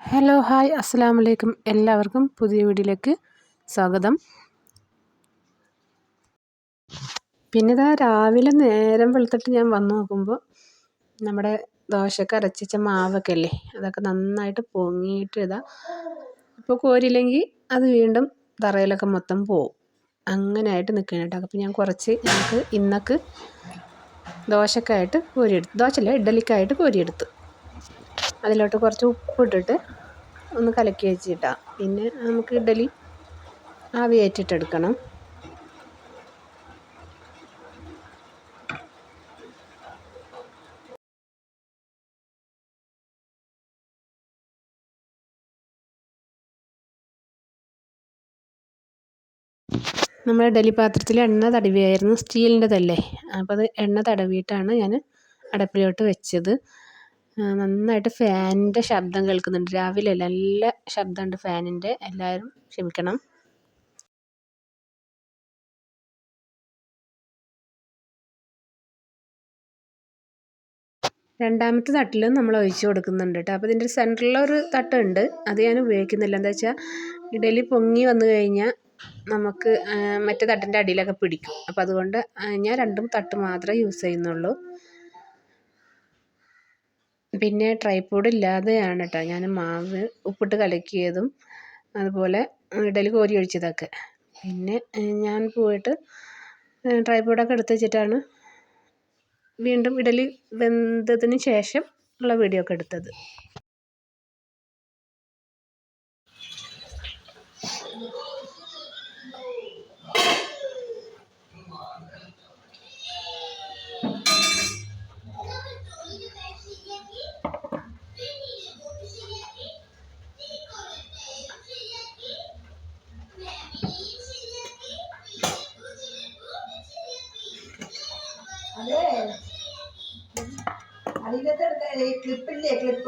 Hello hi അസ്സാം വലൈക്കും എല്ലാവർക്കും പുതിയ വീഡിയോയിലേക്ക് സ്വാഗതം. പിന്നെ ഇതാ രാവിലെ നേരം വെളുത്തിട്ട് ഞാൻ വന്നു നോക്കുമ്പോൾ നമ്മുടെ ദോശക്ക് അരച്ചിച്ച മാവൊക്കെ അല്ലേ അതൊക്കെ നന്നായിട്ട് പൊങ്ങിയിട്ട് ഇതാ ഇപ്പോൾ കോരില്ലെങ്കിൽ അത് വീണ്ടും തറയിലൊക്കെ മൊത്തം പോവും. അങ്ങനെയായിട്ട് നിൽക്കണം കേട്ടോ. അപ്പോൾ ഞാൻ കുറച്ച് ഞങ്ങൾക്ക് ഇന്നക്ക് ദോശക്കായിട്ട് കോരിയെടുത്തു ദോശയല്ല ഇഡ്ഡലിക്കായിട്ട് കോരിയെടുത്തു. അതിലോട്ട് കുറച്ച് ഉപ്പിട്ടിട്ട് ഒന്ന് കലക്കി വെച്ചിട്ടാ. പിന്നെ നമുക്ക് ഇഡലി ആവിയേറ്റിട്ടെടുക്കണം. നമ്മൾ ഇഡലി പാത്രത്തിൽ എണ്ണ തടവിയായിരുന്നു സ്റ്റീലിന്റെതല്ലേ? അപ്പോൾ അത് എണ്ണ തടവിയിട്ടാണ് ഞാൻ അടപ്പിലോട്ട് വെച്ചത്. നന്നായിട്ട് ഫാനിന്റെ ശബ്ദം കേൾക്കുന്നുണ്ട്. രാവിലെ നല്ല ശബ്ദമുണ്ട് ഫാനിന്റെ. എല്ലാവരും ക്ഷമിക്കണം. രണ്ടാമത്തെ തട്ടിൽ നമ്മൾ ഒഴിച്ചു കൊടുക്കുന്നുണ്ട് കേട്ടോ. അപ്പോൾ ഇതിന്റെ സെന്ററിലൊരു തട്ടുണ്ട്. അത് ഞാൻ ഉപയോഗിക്കുന്നില്ല. എന്താ വെച്ചാൽ ഇഡലി പൊങ്ങി വന്നു കഴിഞ്ഞാൽ നമുക്ക് മറ്റേ തട്ടിന്റെ അടിയിലൊക്കെ പിടിക്കും. അപ്പോൾ അതുകൊണ്ട് ഞാൻ രണ്ടും തട്ട് മാത്രമേ യൂസ് ചെയ്യുന്നുള്ളൂ. പിന്നെ ട്രൈപോഡ് ഇല്ലാതെയാണ് കേട്ടോ ഞാൻ മാവ് ഉപ്പിട്ട് കലക്കിയതും അതുപോലെ ഇഡലി കോരി ഒഴിച്ചതൊക്കെ. പിന്നെ ഞാൻ പോയിട്ട് ട്രൈപോഡൊക്കെ എടുത്ത് വെച്ചിട്ടാണ് വീണ്ടും ഇഡലി വെന്തതിന് ശേഷം ഉള്ള വീഡിയോ ഒക്കെ എടുത്തത്.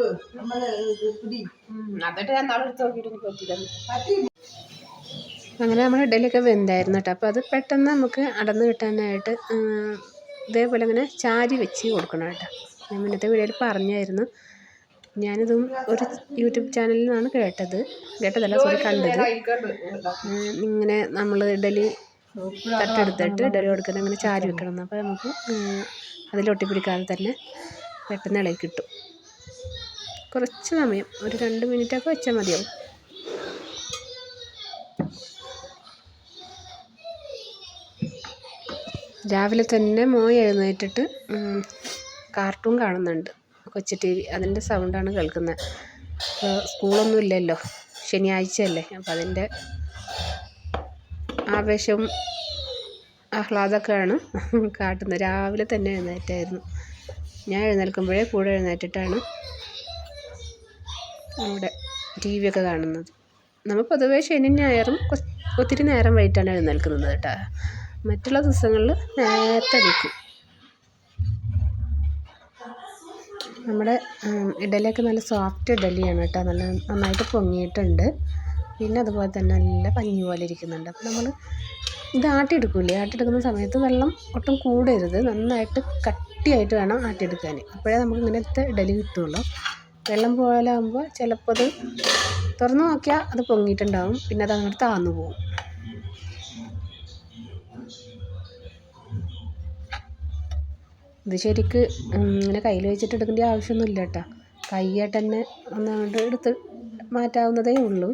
ക്ലിപ്പില്ലേ നമ്മൾ പിടി. എന്നിട്ട് ഞാൻ നാളെ എടുത്ത് നോക്കിയിട്ട് പറ്റില്ല അങ്ങനെ നമ്മുടെ ഇഡലിയൊക്കെ വെന്തായിരുന്നു കേട്ടോ. അപ്പോൾ അത് പെട്ടെന്ന് നമുക്ക് അടന്ന് കിട്ടാനായിട്ട് ഇതേപോലെ ഇങ്ങനെ ചാരി വെച്ച് കൊടുക്കണം കേട്ടോ. ഞാൻ മുന്നത്തെ വീഡിയോയിൽ പറഞ്ഞായിരുന്നു. ഞാനിതും ഒരു യൂട്യൂബ് ചാനലിൽ നിന്നാണ് കേട്ടത്. കേട്ടതല്ല സോറി കണ്ടത്. ഇങ്ങനെ നമ്മൾ ഇഡലി തട്ടെടുത്തിട്ട് ഇഡലി കൊടുക്കുന്നത്. അങ്ങനെ ചാരി വെക്കണം. അപ്പോൾ നമുക്ക് അതിലൊട്ടിപ്പിടിക്കാതെ പിടിക്കാതെ തന്നെ പെട്ടെന്ന് ഇളകി കിട്ടും. കുറച്ച് സമയം. ഒരു രണ്ട് മിനിറ്റൊക്കെ വെച്ചാൽ മതിയാവും. രാവിലെ തന്നെ മോൻ എഴുന്നേറ്റിട്ട് കാർട്ടൂൺ കാണുന്നുണ്ട്. കൊച്ചു ടി വി. അതിന്റെ സൗണ്ടാണ് കേൾക്കുന്നത് അപ്പോൾ സ്കൂളൊന്നും ഇല്ലല്ലോ. ശനിയാഴ്ചയല്ലേ. അപ്പോൾ അതിന്റെ ആവേശവും ആഹ്ലാദമൊക്കെയാണ് കാട്ടുന്നത് രാവിലെ തന്നെ എഴുന്നേറ്റായിരുന്നു. ഞാൻ എഴുന്നേൽക്കുമ്പോഴേ കൂടെ എഴുന്നേറ്റിട്ടാണ് അവിടെ ടി വി ഒക്കെ കാണുന്നത്. നമ്മൾ പൊതുവേ ശനി ഞായറും ഒത്തിരി നേരം വൈകിട്ടാണ് എഴുന്നേൽക്കുന്നത് കേട്ടോ. മറ്റുള്ള ദിവസങ്ങളിൽ നേരത്തെ എണീക്കും. നമ്മുടെ ഇഡലിയൊക്കെ നല്ല സോഫ്റ്റ് ഇഡലിയാണ് കേട്ടോ. നല്ല നന്നായിട്ട് പൊങ്ങിയിട്ടുണ്ട്. പിന്നെ അതുപോലെ തന്നെ നല്ല പഞ്ഞി പോലെ ഇരിക്കുന്നുണ്ട്. അപ്പോൾ നമ്മൾ ഇത് ആട്ടിയെടുക്കില്ലേ? ആട്ടിയെടുക്കുന്ന സമയത്ത് വെള്ളം ഒട്ടും കൂടരുത്. നന്നായിട്ട് കട്ടിയായിട്ട് വേണം ആട്ടിയെടുക്കാൻ. അപ്പോഴേ നമുക്ക് ഇങ്ങനത്തെ ഇഡലി കിട്ടുള്ളൂ വെള്ളം പോലെ ചിലപ്പോൾ അത് തുറന്ന് നോക്കിയാൽ അത് പൊങ്ങിയിട്ടുണ്ടാവും. പിന്നെ അത് അങ്ങോട്ട് താന്നു പോകും ഇത് ശരിക്ക് ഇങ്ങനെ കയ്യിൽ വെച്ചിട്ട് എടുക്കേണ്ട ആവശ്യമൊന്നുമില്ല കേട്ടോ. കയ്യായിട്ട് തന്നെ ഒന്നങ്ങോട്ട് എടുത്ത് മാറ്റാവുന്നതേ ഉള്ളൂ.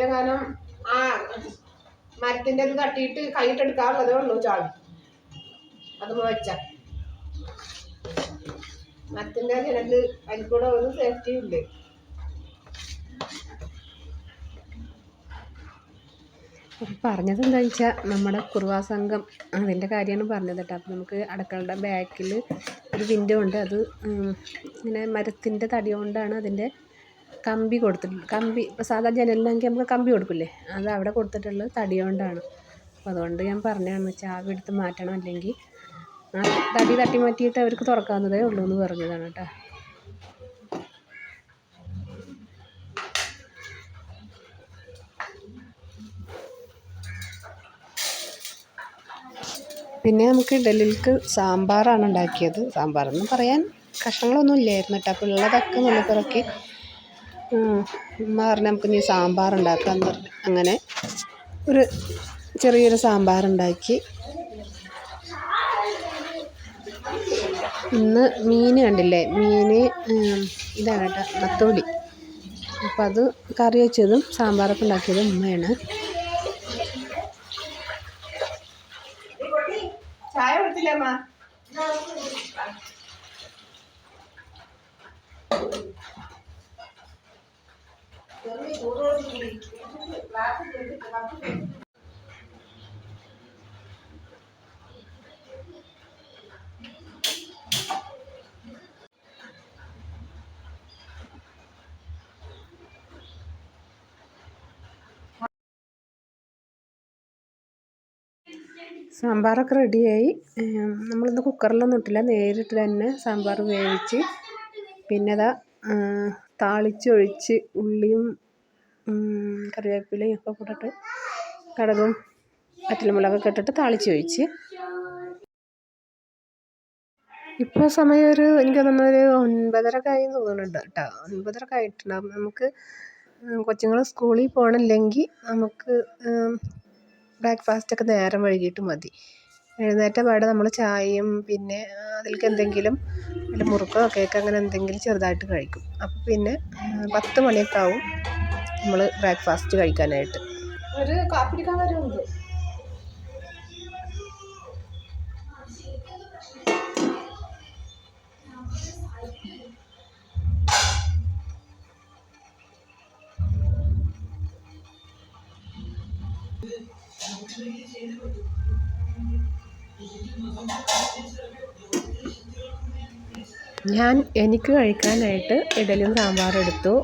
രാത്രി കാലം ആ മരത്തിന്റെ ഇത് തട്ടിയിട്ട് കൈയിട്ടെടുക്കാറുള്ളതേ ഉള്ളൂ ചാളി അത് മോച്ച മരത്തിന്റെ ജനൽ അതിൽ കൂടെ ഒരു സേഫ്റ്റി ഉണ്ട് പറഞ്ഞത് എന്താ വെച്ചാൽ നമ്മുടെ കുറുവാ സംഘം അതിന്റെ കാര്യമാണ് പറഞ്ഞത് കേട്ടോ. അപ്പോൾ നമുക്ക് അടുക്കളയുടെ ബാക്കിൽ ഒരു വിൻഡോ ഉണ്ട്. അത് ഇങ്ങനെ മരത്തിന്റെ തടി കൊണ്ടാണ് അതിന്റെ കമ്പി കൊടുത്തിട്ടുണ്ട്. കമ്പി ഇപ്പോൾ സാധാ ജനലിനാണെങ്കിൽ നമുക്ക് കമ്പി കൊടുക്കില്ലേ? അത് അവിടെ കൊടുത്തിട്ടുള്ളത് തടി കൊണ്ടാണ്. അപ്പോൾ അതുകൊണ്ട് ഞാൻ പറഞ്ഞതാണ് ചാവി എടുത്ത് മാറ്റണം അല്ലെങ്കിൽ ആ തടി തട്ടി മാറ്റിയിട്ട് അവർക്ക് തുറക്കാവുന്നതേ ഉള്ളൂ എന്ന് പറഞ്ഞതാണ് കേട്ടോ. പിന്നെ നമുക്ക് ഇഡലിക്ക് സാമ്പാറാണ് ഉണ്ടാക്കിയത്. സാമ്പാറെന്ന് പറയാൻ കഷ്ണങ്ങളൊന്നും ഇല്ലായിരുന്നു കേട്ടോ. അപ്പോൾ ഉള്ളതൊക്കെ നുള്ളിപ്പറക്കി ഉമ്മ പറഞ്ഞു നമുക്ക് ഇനി സാമ്പാർ ഉണ്ടാക്കാമെന്ന് പറഞ്ഞു. അങ്ങനെ ഒരു ചെറിയൊരു സാമ്പാറുണ്ടാക്കി ഇന്ന് മീൻ കണ്ടില്ലേ? മീൻ ഇതാണ് കേട്ടോ നത്തോലി. അപ്പോൾ അത് കറി വെച്ചതും സാമ്പാറൊക്കെ ഉണ്ടാക്കിയതും ഉമ്മയാണ്. ചായ കൊടുത്തില്ലേ അമ്മ? സാമ്പാറൊക്കെ റെഡിയായി. നമ്മളിന്ന് കുക്കറിലൊന്നും ഇട്ടില്ല. നേരിട്ട് തന്നെ സാമ്പാർ വേവിച്ച് പിന്നെ അതാ താളിച്ചൊഴിച്ച് ഉള്ളിയും കറിവേപ്പിലയും ഒക്കെ കൂട്ടിട്ട് കടുകും വറ്റൽമുളകൊക്കെ ഇട്ടിട്ട് താളിച്ചൊഴിച്ച്. ഇപ്പോൾ സമയം ഒരു എനിക്ക് തോന്നുന്നു ഒരു ഒൻപതരക്കെ ആയി തോന്നുന്നുണ്ട് കേട്ടോ. ഒൻപതര ആയിട്ടുണ്ടാകും നമുക്ക് കൊച്ചുങ്ങൾ സ്കൂളിൽ പോകണമില്ലെങ്കിൽ നമുക്ക് ബ്രേക്ക്ഫാസ്റ്റൊക്കെ നേരം വൈകിട്ട് മതി. എഴുന്നേറ്റ പാടെ നമ്മൾ ചായയും പിന്നെ അതിലേക്ക് എന്തെങ്കിലും വല്ല മുറുക്കോ കേക്ക് അങ്ങനെ എന്തെങ്കിലും ചെറുതായിട്ട് കഴിക്കും. അപ്പോൾ പിന്നെ പത്ത് മണിയൊക്കെ ആവും നമ്മൾ ബ്രേക്ക്ഫാസ്റ്റ് കഴിക്കാനായിട്ട്. ഒരു കാപ്പിടിക്കാൻ വരുന്നുണ്ട്. ഞാൻ എനിക്ക് കഴിക്കാനായിട്ട് ഇഡലിയും സാമ്പാറും എടുത്തു.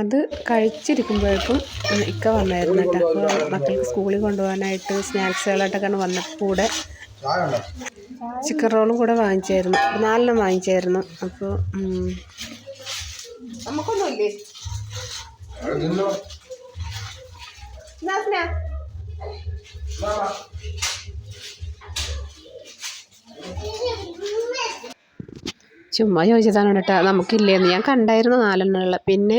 അത് കഴിച്ചിരിക്കുമ്പോഴേക്കും ഇക്ക വന്നായിരുന്നു കേട്ടോ. അപ്പോൾ മക്കൾക്ക് സ്കൂളിൽ കൊണ്ടുപോകാനായിട്ട് സ്നാക്സുകളായിട്ടൊക്കെയാണ് വന്നപ്പോൾ കൂടെ ചിക്കൻ റോളും കൂടെ വാങ്ങിച്ചായിരുന്നു. നാലെണ്ണം വാങ്ങിച്ചായിരുന്നു. അപ്പോൾ നമുക്കൊന്നുമില്ലേ? എന്നാ ചുമ്മാ ചോദിച്ചതാണ് കേട്ടോ നമുക്കില്ലേന്ന്. ഞാൻ കണ്ടായിരുന്നു നാലെണ്ണമുള്ള. പിന്നെ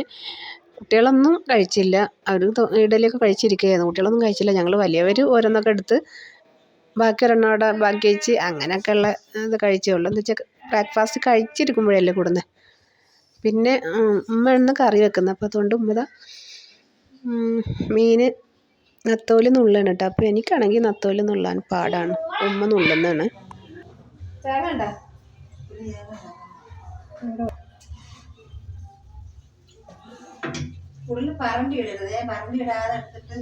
കുട്ടികളൊന്നും കഴിച്ചില്ല. അവർ ഇഡലിയൊക്കെ കഴിച്ചിരിക്കുകയായിരുന്നു. കുട്ടികളൊന്നും കഴിച്ചില്ല. ഞങ്ങൾ വലിയവർ ഓരോന്നൊക്കെ എടുത്ത് ബാക്കി ഒരെണ്ണം അവിടെ ബാക്കി വെച്ച് അങ്ങനെയൊക്കെയുള്ള ഇത് കഴിച്ചുള്ളൂ. എന്ന് വെച്ചാൽ ബ്രേക്ക്ഫാസ്റ്റ് കഴിച്ചിരിക്കുമ്പോഴല്ലേ കൂടുന്നത് പിന്നെ ഉമ്മ ഇന്ന് കറി വെക്കുന്നത് അപ്പോൾ അതുകൊണ്ട് ഉമ്മ മീൻ നത്തോലി നുള്ളാണ് കേട്ടോ അപ്പോൾ എനിക്കാണെങ്കിൽ നത്തോലി നുള്ളാൻ പാടാണ്. ഉമ്മ നുള്ളുന്നതാണ്. ഉണ്ടോ ഇടരുത് എടുത്തിട്ട്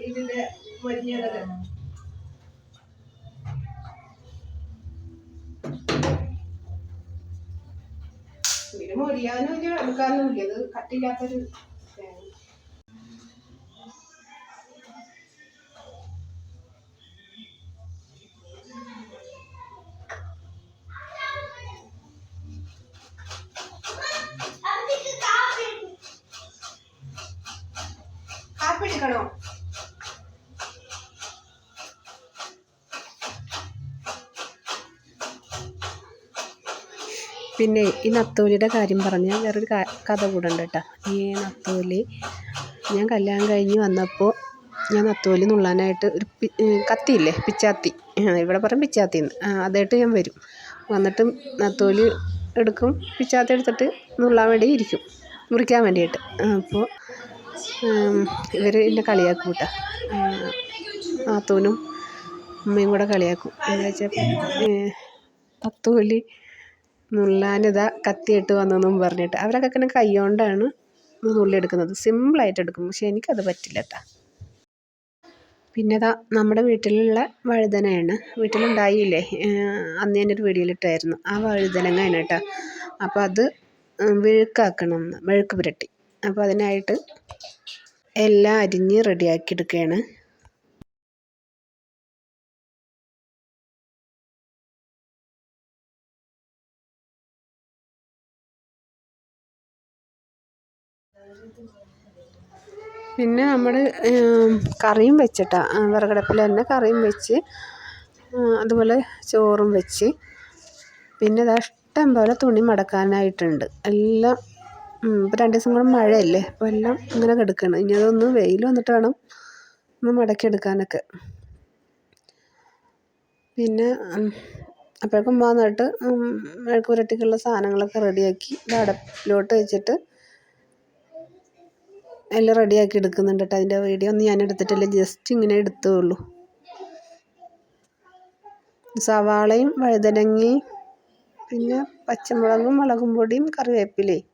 ഇതിന്റെ മൊരിഞ്ഞത് ഇതിന് മൊരിയാനും ഇല്ല എടുക്കാനും ഇല്ല ഇത് കട്ടില്ലാത്തൊരു പിന്നെ ഈ നത്തോലിയുടെ കാര്യം പറഞ്ഞാൽ വേറൊരു കഥ കൂടെ ഉണ്ട് കേട്ടോ. ഈ നത്തോലി ഞാൻ കല്യാണം കഴിഞ്ഞ് വന്നപ്പോൾ ഞാൻ നത്തോലി നുള്ളാനായിട്ട് ഒരു കത്തിയില്ലേ? പിച്ചാത്തി. ഇവിടെ പറയും പിച്ചാത്തി എന്ന്. അതായിട്ട് ഞാൻ വരും. വന്നിട്ട് നത്തോലി എടുക്കും പിച്ചാത്തി എടുത്തിട്ട് നുള്ളാൻ വേണ്ടി ഇരിക്കും മുറിക്കാൻ വേണ്ടിയിട്ട്. അപ്പോൾ ഇവർ എന്നെ കളിയാക്കും കേട്ടോ. നാത്തൂനും അമ്മയും കൂടെ കളിയാക്കും. എന്താ വെച്ചാൽ നത്തോലി നുള്ളാനിതാ കത്തിയിട്ട് വന്നെന്നും പറഞ്ഞിട്ട്. അവരൊക്കെ ഇങ്ങനെ കൈ കൊണ്ടാണ് നുള്ളിയെടുക്കുന്നത്. സിമ്പിളായിട്ട് എടുക്കും. പക്ഷെ എനിക്കത് പറ്റില്ല കേട്ടോ പിന്നെ ഇതാ നമ്മുടെ വീട്ടിലുള്ള വഴുതനയാണ്. വീട്ടിലുണ്ടായില്ലേ? അന്ന് ഞാനൊരു വീഡിയോയിലിട്ടായിരുന്നു. ആ വഴുതനങ്ങയാണ് കേട്ടോ അപ്പോൾ അത് വിഴുക്കാക്കണം മെഴുക്ക് പുരട്ടി. അപ്പോൾ അതിനായിട്ട് എല്ലാം അരിഞ്ഞ് റെഡിയാക്കി എടുക്കുകയാണ് പിന്നെ നമ്മൾ കറിയും വെച്ചിട്ടാണ് വിറകടുപ്പിൽ തന്നെ കറിയും വെച്ച് അതുപോലെ ചോറും വെച്ച്. പിന്നെ ദാ ഇഷ്ടം പോലെ തുണി മടക്കാനായിട്ടുണ്ട്. എല്ലാം ഇപ്പോൾ രണ്ട് ദിവസം കൂടെ മഴയല്ലേ അപ്പോൾ എല്ലാം ഇങ്ങനെ കിടക്കുകയാണ് ഇനി അതൊന്ന് വെയിൽ വന്നിട്ട് വേണം ഒന്ന് മടക്കി എടുക്കാനൊക്കെ പിന്നെ അപ്പോഴേക്കും വന്നിട്ട് മെഴുക്ക് പുരട്ടിക്കുള്ള സാധനങ്ങളൊക്കെ റെഡിയാക്കി അടുപ്പിലോട്ട് വെച്ചിട്ട് എല്ലാം റെഡിയാക്കി എടുക്കുന്നുണ്ട് കേട്ടോ. അതിന്റെ വീഡിയോ ഒന്നും ഞാൻ എടുത്തിട്ടില്ല. ജസ്റ്റ് ഇങ്ങനെ എടുത്തേ ഉള്ളൂ സവാളയും വഴുതനങ്ങയും പിന്നെ പച്ചമുളകും മുളകും പൊടിയും കറിവേപ്പിലയും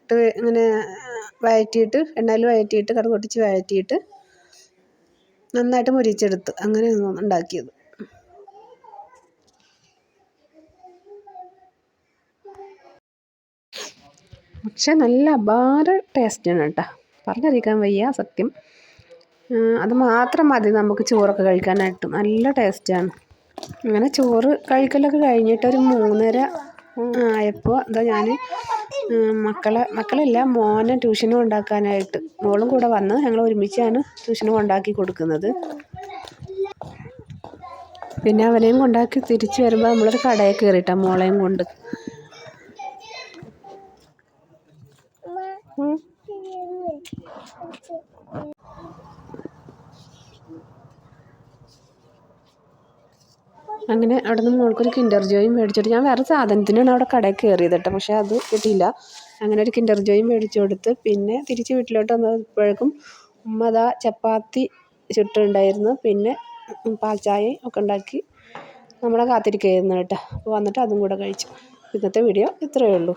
ഇട്ട് ഇങ്ങനെ വഴറ്റിയിട്ട് എണ്ണയിൽ വഴറ്റിയിട്ട് പൊട്ടിച്ച് വഴറ്റിയിട്ട് നന്നായിട്ട് മുരിച്ചെടുത്ത് അങ്ങനെയാണ് ഉണ്ടാക്കിയത്. പക്ഷെ നല്ല അപാര ടേസ്റ്റാണ് കേട്ടോ. പറഞ്ഞറിയിക്കാൻ വയ്യ സത്യം. അത് മാത്രം മതി നമുക്ക് ചോറൊക്കെ കഴിക്കാനായിട്ട്. നല്ല ടേസ്റ്റാണ് അങ്ങനെ ചോറ് കഴിക്കലൊക്കെ കഴിഞ്ഞിട്ട് ഒരു മൂന്നര ആയപ്പോൾ എന്താ ഞാൻ മക്കളെ മക്കളല്ല മോനെ ട്യൂഷന് ഉണ്ടാക്കാനായിട്ട് മോളും കൂടെ വന്ന് ഞങ്ങൾ ഒരുമിച്ചാണ് ട്യൂഷന് ഉണ്ടാക്കി കൊടുക്കുന്നത്. പിന്നെ അവനെയും കൊണ്ടാക്കി തിരിച്ച് വരുമ്പോൾ നമ്മളൊരു കടയിൽ കയറിയിട്ടാണ് മോളെയും കൊണ്ട്. അങ്ങനെ അവിടെ നിന്ന് മോൾക്കൊരു കിൻഡർ ജോയും മേടിച്ചിട്ട്. ഞാൻ വേറെ സാധനത്തിനാണ് അവിടെ കടയിൽ കയറിയത് കേട്ടോ. പക്ഷേ അത് കിട്ടിയില്ല. അങ്ങനെ ഒരു കിൻഡർ ജോയും മേടിച്ചു കൊടുത്ത് പിന്നെ തിരിച്ച് വീട്ടിലോട്ട് വന്നപ്പോഴേക്കും ഉമ്മ ചപ്പാത്തി ചുട്ടുണ്ടായിരുന്നു പിന്നെ പാൽ ചായയും ഒക്കെ ഉണ്ടാക്കി നമ്മളെ കാത്തിരിക്കുകയായിരുന്നു കേട്ടോ. അപ്പോൾ വന്നിട്ട് അതും കൂടെ കഴിച്ചു. ഇന്നത്തെ വീഡിയോ ഇത്രയേ ഉള്ളൂ.